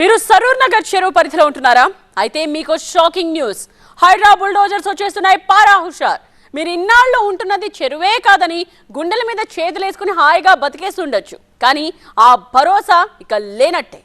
మీరు సరూర్ నగర్ చెరువు పరిధిలో ఉంటున్నారా? అయితే మీకు షాకింగ్ న్యూస్. హైడ్రా బుల్డోజర్స్ వచ్చేస్తున్నాయి పారా హుషార్. మీరు ఇన్నాళ్ళు ఉంటున్నది చెరువే కాదని గుండెల మీద చేతులేసుకుని హాయిగా బతికేసి ఉండొచ్చు కానీ ఆ భరోసా ఇక లేనట్టే.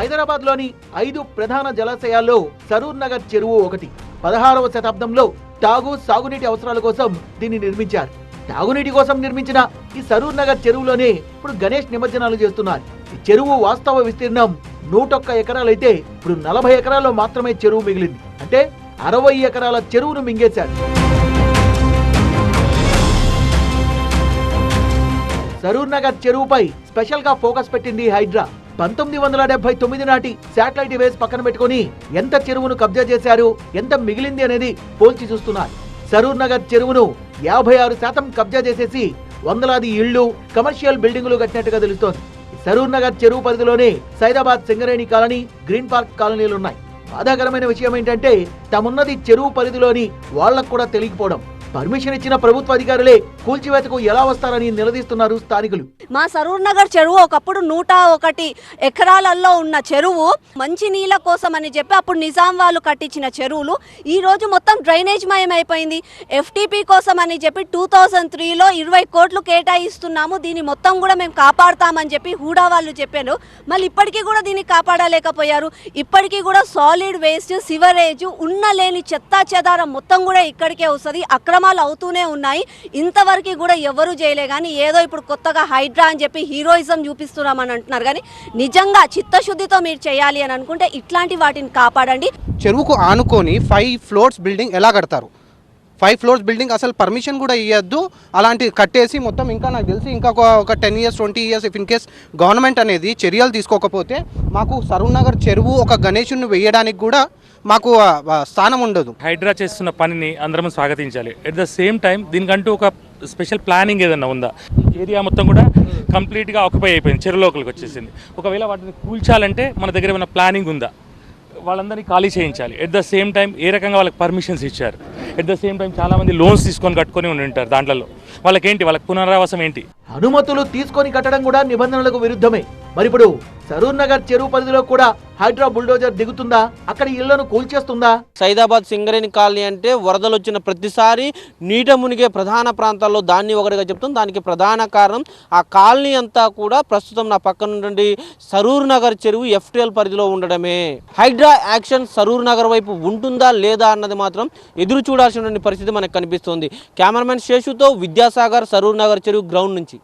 హైదరాబాద్లోని ఐదు ప్రధాన జలాశయాల్లో సరూర్ నగర్ చెరువు ఒకటి. పదహారవ శతాబ్దంలో తాగు సాగునీటి అవసరాల కోసం దీన్ని నిర్మించారు. తాగునీటి కోసం నిర్మించిన ఈ సరూర్ నగర్ చెరువులోనే ఇప్పుడు గణేష్ నిమజ్జనాలు చేస్తున్నారు. ఈ చెరువు వాస్తవ విస్తీర్ణం నూటొక్క ఎకరాలైతే ఇప్పుడు నలభై ఎకరాల్లో మాత్రమే చెరువు మిగిలింది. అంటే అరవై ఎకరాల చెరువును మింగేశారు. సరూర్ నగర్ చెరువుపై స్పెషల్గా ఫోకస్ పెట్టింది హైడ్రా. పంతొమ్మిది వందల డెబ్బై తొమ్మిది నాటి శాటిలైట్ వేస్ పక్కన పెట్టుకొని ఎంత చెరువును కబ్జా చేశారు ఎంత మిగిలింది అనేది పోల్చి చూస్తున్నారు. సరూర్ నగర్ చెరువును యాభై ఆరు శాతం కబ్జా చేసేసి వందలాది ఇళ్ళు కమర్షియల్ బిల్డింగులు కట్టినట్టుగా తెలుస్తోంది. సరూర్ నగర్ చెరువు పరిధిలోనే Saidabad Singareni colony green park కాలనీలున్నాయి. బాధాకరమైన విషయం ఏంటంటే తమున్నది చెరువు పరిధిలోని వాళ్ళకు కూడా తెలియకపోవడం. పర్మిషన్ ఇచ్చిన ప్రభుత్వ అధికారులే కూల్చివేతకు ఎలా వస్తారని నిలదీస్తున్నారు స్థానికులు. మా సరూర్ నగర్ చెరువు ఒకప్పుడు నూట ఒకటి ఎకరాలలో ఉన్న చెరువు. మంచి నీళ్ళ కోసం అని చెప్పి అప్పుడు నిజాం వాళ్ళు కట్టించిన చెరువులు. ఈ రోజు మొత్తం డ్రైనేజ్ మయం అయిపోయింది. ఎఫ్టీపీ కోసం అని చెప్పి టూ థౌజండ్ త్రీలో ఇరవై కోట్లు కేటాయిస్తున్నాము. దీన్ని మొత్తం కూడా మేము కాపాడుతామని చెప్పి హూడా వాళ్ళు చెప్పారు. మళ్ళీ ఇప్పటికీ కూడా దీన్ని కాపాడలేకపోయారు. ఇప్పటికీ కూడా సాలిడ్ వేస్ట్ సివరేజ్ ఉన్న లేని చెత్తా చెదారం మొత్తం కూడా ఇక్కడికే వస్తుంది. అక్కడ అక్రమాలు అవుతూనే ఉన్నాయి. ఇంతవరకు కూడా ఎవరు చేయలే. కానీ ఏదో ఇప్పుడు కొత్తగా హైడ్రా అని చెప్పి హీరోయిజం చూపిస్తున్నామని అంటున్నారు. కానీ నిజంగా చిత్తశుద్ధితో మీరు చేయాలి అని అనుకుంటే ఇట్లాంటి వాటిని కాపాడండి. చెరువుకు ఆనుకొని ఫైవ్ ఫ్లోర్స్ బిల్డింగ్ ఎలా కడతారు? ఫైవ్ ఫ్లోర్స్ బిల్డింగ్ అసలు పర్మిషన్ కూడా ఇవ్వద్దు అలాంటి కట్టేసి మొత్తం ఇంకా నాకు తెలిసి ఇంకా ఒక ten years twenty years if in case government అనేది చర్యలు తీసుకోకపోతే మాకు సరూర్ నగర్ చెరువు ఒక గణేషుని వేయడానికి కూడా మాకు స్థానం ఉండదు. హైడ్రా చేస్తున్న పనిని అందరం స్వాగతించాలి. ఎట్ ద సేమ్ టైం దీనికంటూ ఒక స్పెషల్ ప్లానింగ్ ఏదన్నా ఉందా? ఏరియా మొత్తం కూడా కంప్లీట్గా ఆక్యుపై అయిపోయింది చెరువులోకి వచ్చేసింది. ఒకవేళ వాటిని కూల్చాలంటే మన దగ్గర ఏమైనా ప్లానింగ్ ఉందా? వాళ్ళందరినీ ఖాళీ చేయించాలి. ఎట్ ద సేమ్ టైం ఏ రకంగా వాళ్ళకి పర్మిషన్స్ ఇచ్చారు? ఎట్ ద సేమ్ టైం చాలామంది లోన్స్ తీసుకొని కట్టుకొని ఉండి ఉంటారు దాంట్లో. వాళ్ళకేంటి? వాళ్ళకి పునరావాసం ఏంటి? అనుమతులు తీసుకొని కట్టడం కూడా నిబంధనలకు విరుద్ధమే. మరిప్పుడు సరూర్ నగర్ చెరువు పరిధిలో కూడా హైడ్రా బుల్డోజర్ దిగుతుందా? అక్కడ ఇళ్ళను కూల్చేస్తుందా? సైదాబాద్ సింగరేణి కాలనీ అంటే వరదలు వచ్చిన ప్రతిసారి నీట మునిగే ప్రధాన ప్రాంతాల్లో దాన్ని ఒకటిగా చెప్తాం దానికి ప్రధాన కారణం ఆ కాలనీ అంతా కూడా ప్రస్తుతం నా పక్కన నుండి సరూర్ నగర్ చెరువు ఎఫ్టీఎల్ పరిధిలో ఉండడమే. హైడ్రా యాక్షన్ సరూర్ నగర్ వైపు ఉంటుందా లేదా అన్నది మాత్రం ఎదురు చూడాల్సిన పరిస్థితి మనకు కనిపిస్తుంది. కెమెరామెన్ శేషుతో విద్యాసాగర్ సరూర్ నగర్ చెరువు గ్రౌండ్ నుంచి.